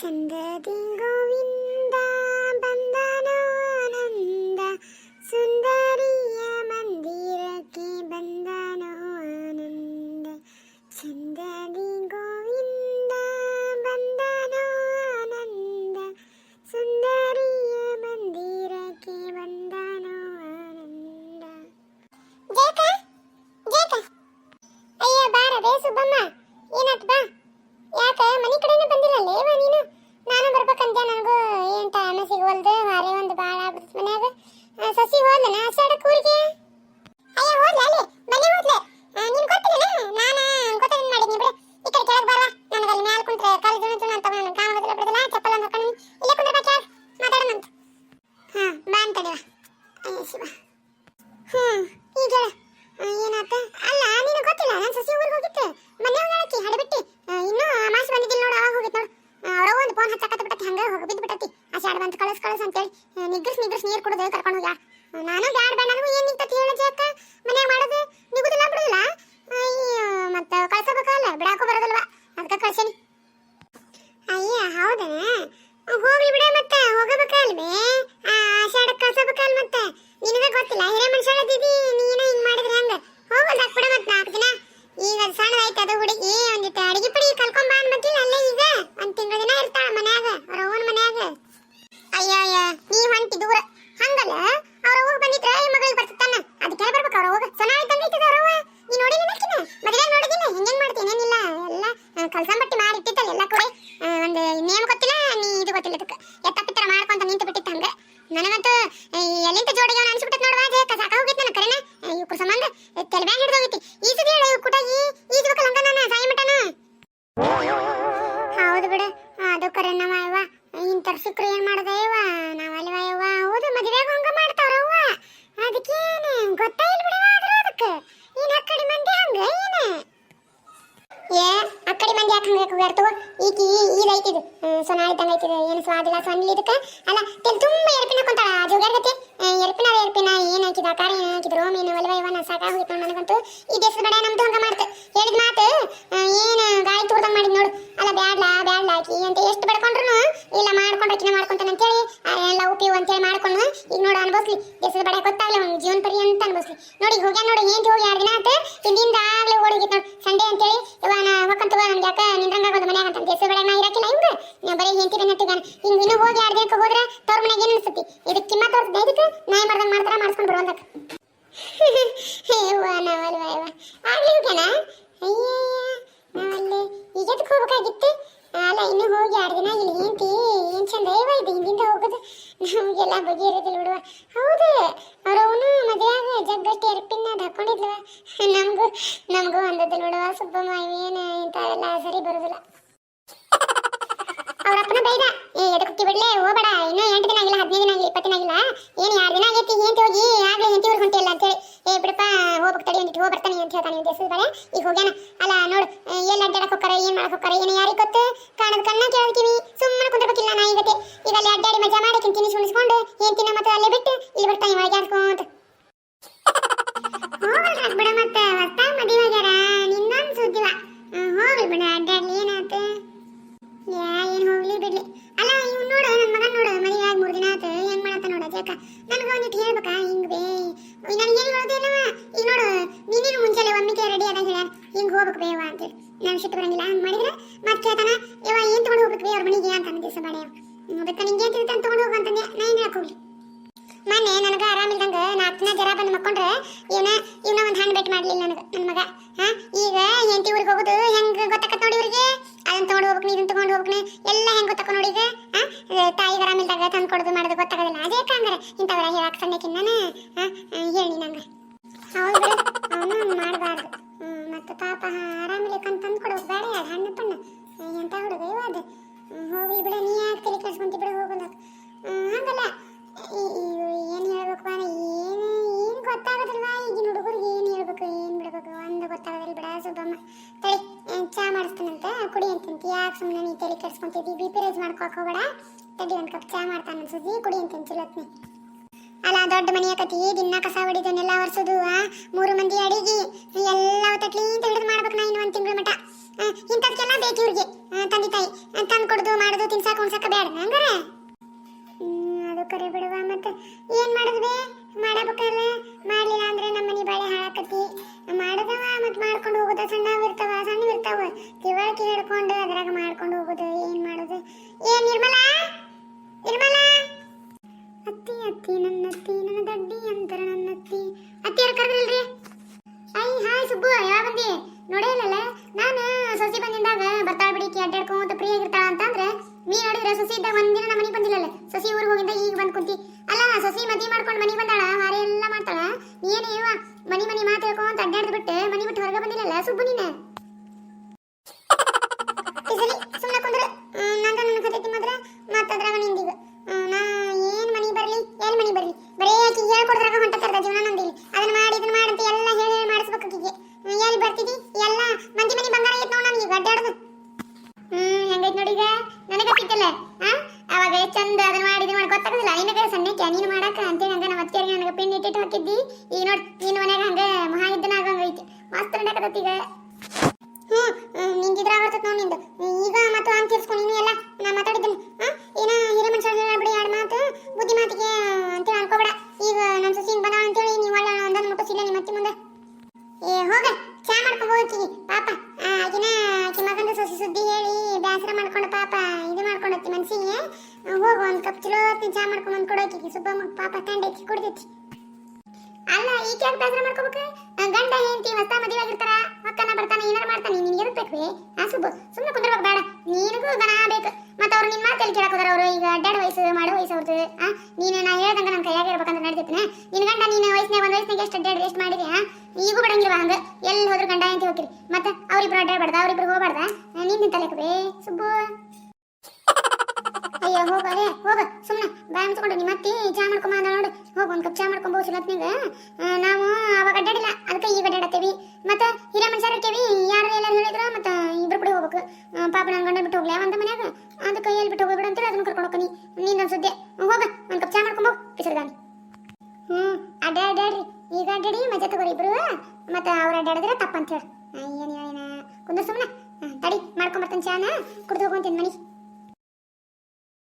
சென்றதெங்கோவின் ಬಿಡಾಕೂ ಬರೋದಿಲ್ವಾ? ಅದಕ್ಕೆ ಕಳ್ಸೇನಿ. ಇದೈತಿದು ಸೊನಾಳಿ ಇದ್ದಂಗೆ ಐತಿದು ಏನು ಸ್ವಾದಿಲ್ಲ ಸೊನ್ನಿಲ್ಲ ಇದಕ್ಕೆ? ಅಲ್ಲ, ತೆಲ್ ತುಂಬ ಎರ್ಪಿನ ಕೊಂತಾಳ. ಜೋಗ್ಯಾರ ಗತಿ? ಎರ್ಪಿನ ಎರ್ಪಿನ. ಏನು ಹಾಕಿದ? ಕಾರ ಏನು ಹಾಕಿದ್ರು? ಮೀನು ಒಲವ ಇವನ ಸಾಕಾಗೋಗಿತ್ತು ಹೋಗಿತ್ತು ನನಗಂತೂ. ಈ ದೇಶದ ಬಡ ನಮ್ದು ಹಂಗ ಮಾಡ್ತು. ಹೇಳಿದ ಮಾತು ಆ, ಏನ್ ಗಾಳಿ ತೂರ್ದಂಗ್ ಮಾಡಿದ್ ನೋಡು ಅಲ್ಲ ಬ್ಯಾಡ್ಲ ಬ್ಯಾಡ್ಲ ಆಕಿ ಅಂತ ಎಷ್ಟು ಬಡ್ಕೊಂಡ್ರು ಇಲ್ಲ ಮಾಡ್ಕೊಂಡು ಆಕಿನ ಮಾಡ್ಕೊಂತಾನೆ ಅಂತೇಳಿ ಆ, ಎಲ್ಲ ಉಪಯೋಗ ಅಂತೇಳಿ ಮಾಡ್ಕೊಂಡು ಈಗ ನೋಡು ದೇಶದ ಬಡ ಗೊತ್ತಾಗ್ಲಿ ಅವ್ನು ಜೀವನ ಪರ್ಯಂತ ಅನ್ಭವಿಸ್ಲಿ. ನೋಡಿ, ಈಗ ಹೋಗ್ಯಾನ ನೋಡಿ ಏನ್ ಹೋಗಿ ಎರಡು ದಿನ ಆತು ಹಿಂದಿಂದ ಆಗ್ಲೇ ಓಡೋಗಿತ್ತು ನೋಡಿ ಸಂಡೇ ಅಂತೇಳಿ ಇವ ನಾ ಹೊಕ್ಕಂತ ನನ್ಗೆ ಯಾಕೆ ನಿಂದ್ರಂಗಾಗೋದು ಮನ್ಯಾಗ ಅಂತ. ದೇಶದ ಬಡ ನಾ ಇರಕ್ಕಿಲ್ಲ ಹಿಂಗ? ನೀವು ಬರೀ ಹೆಂತಿರ ನಟ್ಟಿಗಾನ ಹಿಂಗ ಇನ್ನೂ ಹೋಗಿ ಎರಡು ದಿನಕ್ಕೆ ಹೋದ್ರೆ ತವ್ರ ಮನೆಗೆ ಏನು ಅನ್ಸುತ್ತೆ? ಇದಕ್ಕೆ ಕಿಮ್ಮ ತೋರಿಸ್ದೆ ಇದಕ್ಕೆ? ನಾಯಿ ಮಾಡ್ದಂಗೆ ಮಾಡ್ತಾರ, ಮಾಡಿಸ್ಕೊಂಡು ಬರುವಂತಕ್ಕೆ ಯವ್ವ ನಾವಲ್ವ ಆಗ್ಲಿ ಹೋಗ್ಯಾನ? ಅಯ್ಯಯ್ಯ ನಾವಲ್ಲಿ ಈಗ ಎದಕ್ಕೆ ಹೋಗ್ಬೇಕಾಗಿತ್ತು? ಅಲ್ಲ, ಇನ್ನು ಹೋಗಿ ಎರಡು ದಿನ ಇಲ್ಲಿ ಹೆಂಡತಿ, ಏನ್ ಚಂದ ಯವ್ವ ಇದು, ಹಿಂದಿಂದ ಹೋಗೋದು. ನಮಗೆಲ್ಲ ಬಗೆಹರಿದಿಲ್ಲ ಬಿಡುವ ಹೌದು, ಅವ್ರವನು ಮದುವೆಯಾಗ ಜಗ್ಗಟ್ಟಿ ಎರ್ಪಿನ ಹಾಕೊಂಡಿದ್ಲವ ನಮಗೂ ನಮಗೂ ಒಂದದ್ದು ನೋಡುವ ಸುಬ್ಬಮ್ಮ ಏನು ಇಂಥವೆಲ್ಲ ಸರಿ ಬರುದಿಲ್ಲ. ಅವರಪ್ಪನ ಬೈದ, ಏ ಎದಕ್ಕೆ ಬಿಡ್ಲೆ? ಹೋಗಬೇಡ, ಇನ್ನೂ ಎಂಟು ದಿನ ಆಗಿಲ್ಲ, ಹದಿನೈದು ದಿನ ಆಗಿಲ್ಲ, ಇಪ್ಪತ್ತು ದಿನ ಆಗಿಲ್ಲ. ಏನು ಎರಡು ದಿನ ಆಗೈತಿ? ಏಂತಿ ಹೋಗಿ ಆಗ್ಲೇ ಎಂಟಿ ಊರಿಗೆ ಹೊಂಟಿಲ್ಲ ಅಂತೇಳಿ. ಏ, ಬಿಡಪ್ಪ, ಹೋಗ್ಬೇಕು ತಡಿ ಒಂದಿಟ್ಟು ಹೋಗಿ ಬರ್ತಾನೆ, ಅಂತ ಹೇಳ್ತಾನೆ. ದೇಶದ ಬೇಡ ಈಗ ಹೋಗ್ಯಾನ ಅಲ್ಲ ನೋಡು ಎಲ್ಲಿ ಅಡ್ಡಾಡಕ್ ಹೋಗ್ತಾರ ಏನ್ ಮಾಡಕ್ ಹೋಗ್ತಾರ ಏನು ಯಾರಿಗೆ ಗೊತ್ತು ಕಾಣದ ಕಣ್ಣ ಕೇಳ್ತೀವಿ ಸುಮ್ಮನೆ ಕುಂದ್ರಬೇಕಿಲ್ಲ ನಾ ಅಲ್ಲಿ ಅಡ್ಡಾಡಿ ಮಜಾ ಮಾಡಿ ತಿನ್ನಿ ಸುಣಿಸ್ಕೊಂಡು ಏನ್ ತಿನ್ನ ಮತ್ತೆ ಅಲ್ಲೇ ಬಿಟ್ಟು ಇಲ್ಲಿ ಬರ್ತಾನೆ ಒಳಗೆ ಆಡ್ಕೊಂತ ಹೋಗಲ್ರಾಕ್ ಬಿಡ ಮತ್ತೆ ಹೊಸ್ತಾಗ ಮದುವೆ ನಿನ್ನೊಂದು ಸುದ್ದಿವ? ಹೋಗ್ಲಿ ಬಿಡ, ಅಡ್ಡಾಡ್ಲಿ, ಏನಾತ? ಯಾ, ಏನ್ ಹೋಗ್ಲಿ ಬಿಡ್ಲಿ. ಅಲ್ಲ ಇವ್ ನೋಡು ನನ್ನ ಮಗನ್ ನೋಡು, ಮದುವೆ ಆಗಿ ಮೂರ್ ದಿನ ಆತ ಹೆಂಗ್ ಮಾಡತ್ತ ನೋಡ ಜೇಕ ನನಗೆ ಒಂದಿಟ್ಟು ಹೇಳ್ಬೇಕಾ? ಹಿಂಗ್ ಬೇ. ನನಗೆ ಏನು ಹೇಳೋದಿಲ್ಲವ ಈಗ ನೋಡು, ನೀನೇನು ಮುಂಚೆಲೆ ಒಮ್ಮಿಕೆ ರೆಡಿ ಆದಾಗ ಹೇಳ್ಯಾರ? ಹಿಂಗ್ ಹೋಗ್ಬೇಕು ಬೇವ ಅಂತೇಳಿ ನಾನು ಸಿಟ್ಟು ಬರಂಗಿಲ್ಲ, ಹಂಗ್ ಮಾಡಿದ್ರೆ ಮತ್ತೆ ಕೇಳ್ತಾನ ಇವ ಏನ್ ತಗೊಂಡು ಹೋಗ್ಬೇಕು ಅವ್ರ ಮನೆಗೆ? ಅಂತ ದಿವಸ ಬಾಡ ಅದಕ್ಕೆ ನಿಂಗೆ ಏನು ತಿಂತ ತಗೊಂಡು ಹೋಗು ಅಂತಂದೆ. ನಾ ಏನು ಹೇಳಕ್ ಹೋಗ್ಲಿ? ಮೊನ್ನೆ ನನಗೆ ಆರಾಮಿಲ್ದಂಗ ನಾಲ್ಕು ದಿನ ಜರ ಬಂದು ಮಕ್ಕೊಂಡ್ರೆ ಇವನ ಇವನ ಒಂದು ಹಣ್ಣು ಬೆಟ್ ಮಾಡ್ಲಿಲ್ಲ ನನಗೆ ನನ್ನ ಮಗ. ಹಾ? ಈಗ ಹೆಂಡತಿ ಊರಿಗೆ ಹೋಗೋದು ಹೆಂಗ್ ಗೊತ್ತಾಕತ್ತ ನೋಡಿ ಇವರಿಗೆ? ಅದನ್ನ ತಗೊಂಡು ಹೋಗ್ಬೇಕು ಇದನ್ನ ತಗೊಂಡು ಹೋಗ್ಬೇಕು ಎಲ್ಲ ಹೆಂಗ್ ಗೊತ್ತಾಕ ನೋಡಿ ಈಗ? ಹಾ? ತಾಯಿಗೆ ಆರಾಮಿಲ್ದಾಗ ತಂದು ಕೊಡೋದು ಮಾಡೋದು ಗೊತ್ತಾಗೋದಿಲ್ಲ. ಅದೇ ಹಂಗಾರೆ. ಇಂಥವೆಲ್ಲ ಹೇಳಕ್ಕೆ ಸಣ್ಣಕ್ಕಿನ್ನ ಹಾ? ಹೇಳಿ ನಂಗೆ ಹೌದು ಅವನು ಮಾಡಬಾರ್ದು. ಮತ್ತು ಪಾಪ ಆರಾಮಿಲ್ಲಕ್ಕಂತ ತಂದು ಕೊಡೋದು ಬೇಡ ಯಾರು ಹಣ್ಣು ಪಣ್ಣ. ಎಂತ ಹುಡುಗ ಇವ ಕುಡಿ ಅಂತಂತಿ. ಯಾಕೆ ಸುಮ್ಮನೆ ನೀ ತಲೆ ಕೆಡ್ಸ್ಕೊಂತಿದ್ದಿ? ಬಿ ಪಿ ರೈಸ್ ಮಾಡ್ಕೊಕ್ ಹೋಗ್ಬೇಡ. ತಡಿ ಒಂದು ಕಪ್ ಚಾ ಮಾಡ್ತಾನೆ ಸುಜಿ ಕುಡಿ ಅಂತಂತ ಚಲೋತ್ನಿ ಅಲ್ಲ, ದೊಡ್ಡ ಮನೆಯ ಕತಿ ದಿನ ಕಸ ಹೊಡಿದನ್ನೆಲ್ಲ ನೆಲ ಒರೆಸೋದು ಮೂರು ಮಂದಿ ಅಡಿಗೆ ಎಲ್ಲ ತಟ್ಲಿ ಅಂತ ಹಿಡಿದು ಮಾಡ್ಬೇಕು ನಾ ಇನ್ನು ಒಂದು ತಿಂಗಳ ಮಟ ಬಂದಿ ನೋಡೇ ಇಲ್ಲಲ್ಲ ನಾನು ಸಸಿ ಬಂದಿಂದಾಗ ಬರ್ತಾಳ ಬಿಡಿ ಅಡ್ಡಾಡ್ಕೊಂತ ಫ್ರೀ ಆಗಿರ್ತಾಳ ಅಂತಂದ್ರೆ, ನೀ ನೋಡಿದ್ರೆ ಸೊಸಿ ಇದ್ದಾಗ ಒಂದಿನ ನಮ್ಮ ಮನೆಗೆ ಬಂದಿಲ್ಲಲ್ಲ, ಸೊಸಿ ಊರಿಗೆ ಹೋಗಿಂದ ಈಗ ಬಂದ್ ಕುಂತಿ. ಅಲ್ಲ, ಸಸಿ ಮದಿ ಮಾಡ್ಕೊಂಡು ಮನೆಗೆ ಬಂದಾಳ, ಹಾರೆ ಎಲ್ಲ ಮಾಡ್ತಾಳ? ನೀನು ಇವ ಮನಿ ಮನಿ ಮಾತು ಹೇಳ್ಕೊಂತ ಅಡ್ಡಾಡ್ದು ಬಿಟ್ಟು ಮನಿ ಬಿಟ್ಟು ಹೊರಗೆ ಬಂದಿಲ್ಲಲ್ಲ, ಸುಬ್ಬು ನೀನು ಸರಿ ಸುಮ್ಮನೆ ಕುಂದ್ರೆ ನಂದ ನನ್ನ ಕತೆ ಮಾತ್ರ ಮತ್ತದ್ರಾಗ ನಿಂದೀಗ ನಾ ಏನ್ ಮನಿ ಬರ್ಲಿ ಎಲ್ ಮನಿ ಬರ್ಲಿ ಬರೇ ಆಕಿ ಹೇಳ್ಕೊಡ್ದ್ರಾಗ ಹೊಂಟ ಕರ್ದ ಜೀವನ ನಂದಿಲ್ಲ ಅದನ್ನ ಮಾಡಿ ಇದನ್ನ ಮಾಡಂತ ಎಲ್ಲ ಹೇಳಿ ಹೇಳಿ ಮಾಡಿಸ್ಬೇಕು ಆಕಿಗೆ ಎಲ್ಲಿ ಬರ್ತಿದಿ ಎಲ್ಲ ಮಂದಿ ಮನಿ ಬಂಗಾರ ಐತ್ ನೋಡ್ ನನಗೆ ಅಡ್ಡಾಡೋದು ಹ್ಮ್ ಹೆಂಗೈತ್ ನೋಡಿ ಈಗ ನನಗೆ ಗೊತ್ತಿತ್ತಲ್ಲ ಆ ಅವಾಗ ಎಷ್ಟ್ ಚಂದ ಅದನ್ನ ಮಾಡಿ ಇದನ್ನ ಮಾಡಿ ಗೊತ್ತಾಗೋದಿಲ್ಲ ನಿನಗೆ ಸಣ್ಣಕ್ಕೆ ನೀನು ಮಾಡಾಕ ಅಂತೇಳಿ ಹಂಗ ನಮ್ಮ ಅತ್ತಿಯರಿಗೆ ನನಗೆ ಪಿನ್ ಇಟ್ಟಿಟ್ಟು ಹಾಕಿದ್ದಿ ಈಗ ಮನೆಗೆ ಹಂಗೆ ಹಂಗ ಮಹಾ ಇದ್ದನ ಆಗಂಗೈತಿ ಮಸ್ತ್ ನಡಕತ್ತೈತಿ ಈಗ. ಹ್ಮ್, ನಿಂದಿದ್ರ ಬರ್ತೈತ್ ನೋಡ್ ನಿಂದು. ಈಗ ಮತ್ತು ಅಂತ ತೀರ್ಸ್ಕೊಂಡು ನೀನು ಎಲ್ಲ. ನಾ ಮಾತಾಡಿದ್ದೀನಿ ಹಾಂ ಏನ ಹಿರಿಯ ಮನುಷ್ಯ ಹೇಳ್ಬಿಡಿ ಎರಡು ಮಾತು. ಬುದ್ಧಿ ಮಾತಿಗೆ ಅಂತೇಳಿ ಅನ್ಕೋಬೇಡ. ಈಗ ನಮ್ಮ ಸೊಸಿ ಹಿಂಗೆ ಬಂದಾಳ ಅಂತೇಳಿ ನೀವು ಒಳ್ಳೆ ಒಂದನ್ನು ಮುಟ್ಟಿಸಿಲ್ಲ ನಿಮ್ಮ ಅತ್ತಿ ಮುಂದೆ. ಏ ಹೋಗ ಚಾ ಹೋಗ್ತೀವಿ. ಪಾಪ ಆಗಿನ ಆಕಿ ಮಗಂದು ಸೊಸಿ ಸುದ್ದಿ ಹೇಳಿ ಬೇಸರ ಮಾಡ್ಕೊಂಡು ಪಾಪ ಇದು ಮಾಡ್ಕೊಂಡೈತಿ ಮನ್ಸಿಗೆ. ಹೋಗು ಒಂದು ಕಪ್ ಚಲೋ ಚಾ ಮಾಡ್ಕೊಂಡು ಬಂದು ಕೊಡೋಕಿ ಸುಬ್ಬಮ್ಮ ಪಾಪ ಕಂಡೈತಿ ಕುಡ್ದೈತಿ. ಅಲ್ಲ ಈಕೆ ಯಾಕೆ ಬೇಸರ ಮಾಡ್ಕೋಬೇಕು? ಗಂಡ ಹೆಂಡತಿ ಹೊಸ ಮದುವೆ ಆಗಿರ್ತಾರ ಮಕ್ಕನ ಬರ್ತಾನೆ, ಏನಾರ ಮಾಡ್ತಾನೆ ನಿನಗೆ ಇರಬೇಕು ಆ, ಸುಬ್ಬು ಸುಮ್ಮನೆ ಕುಂದ್ರಬೇಕು ಬೇಡ. ನಿನಗೂ ಗಣ ಬೇಕು. ಮತ್ತೆ ಅವ್ರು ನಿನ್ನ ಮಾತಲ್ಲಿ ಕೇಳಕ್ ಹೋದಾರ ಅವರು, ಈಗ ಅಡ್ಡಾಡ ವಯಸ್ಸು, ಮಾಡೋ ವಯಸ್ಸು ಅವ್ರದ್ದು ಆ? ನೀನು ನಾ ಹೇಳ್ದಂಗ ನನ್ನ ಕೈಯಾಗ ಇರ್ಬೇಕಂತ ನಡೆದಿತ್ತೇನೆ ನಿನ್ನ ಗಂಡ ನೀನು ವಯಸ್ಸಿನಾಗ ಒಂದು ವಯಸ್ಸಿನಾಗ ಎಷ್ಟು ಅಡ್ಡಾಡಿ ಎಷ್ಟು ಮಾಡಿದ್ಯಾ ಈಗೂ ಬಿಡಂಗಿಲ್ವ ಹಂಗೆ. ಎಲ್ಲಿ ಹೋದ್ರು ಗಂಡ ಹೆಂಡತಿ ಹೋಗಿರಿ ಮತ್ತೆ ಅವ್ರಿಬ್ರು ಅಡ್ಡಾಡಬಾರ್ದ ಅವ್ರಿಬ್ರು ಹೋಗ್ಬಾರ್ದ? ನೀನು ಬೇ ಸುಬ್ಬು. ಅಯ್ಯೋ ಹೋಗಲೇ ಬಾಯ್ ಮುಚ್ಕೊಂಡು ನಿಮ್ಮ ಅತ್ತಿ ಚಾ ಮಾಡ್ಕೊಂಬ ಅಂದ ನೋಡು. ಹೋಗ್, ಒಂದು ಕಪ್ ಚಾ ಮಾಡ್ಕೊಂಬೋ ಸುಲತ್ನಾಗ ನಾವು ಅವಾಗ ಅಡ್ಡಾಡಿಲ್ಲ. ಅದಕ್ಕೆ ಈಗ ಅಡ್ಡಾಡತ್ತೇವಿ. ಮತ್ತೆ ಹಿರಿಯ ಮನುಷ್ಯರ ಕೇವಿ ಯಾರು ಎಲ್ಲರೂ ಹೇಳಿದ್ರು? ಮತ್ತೆ ಇಬ್ರು ಕೂಡ ಹೋಗ್ಬೇಕು. ಪಾಪ ನನ್ನ ಗಂಡ ಬಿಟ್ಟು ಹೋಗ್ಲಿ ಅಂತ ಮನ್ಯಾಗ. ಅದಕ್ಕೆ ಎಲ್ಲಿ ಬಿಟ್ಟು ಹೋಗ್ಬಿಡು ಅಂತೇಳಿ ಅದನ್ನ ಕರ್ಕೊಂಡು ಹೋಗ್ತೀನಿ. ನೀನು ಸುದ್ದಿ. ಹೋಗ, ಒಂದು ಕಪ್ ಚಾ ಮಾಡ್ಕೊಂಬೋ ಕಿಸರ್ಗಾನಿ ಹ್ಮ್ ಅಡ್ಡಾ ಅಡ್ಡಾಡ್ರಿ ಈಗ ಅಡ್ಡಾಡಿ, ಮಜಾ ತಗೋರಿ ಇಬ್ರು. ಮತ್ತೆ ಅವ್ರು ಅಡ್ಡಾಡಿದ್ರೆ ತಪ್ಪಂತ ಹೇಳಿ. ಏನ್ ಏನ ಸುಮ್ಮನೆ ತಡಿ ಮಾಡ್ಕೊಂಬರ್ತಾನೆ ಚಾನ. ಕುಡ್ದು ಹೋಗುವಂತೀನಿ ಮನಿ.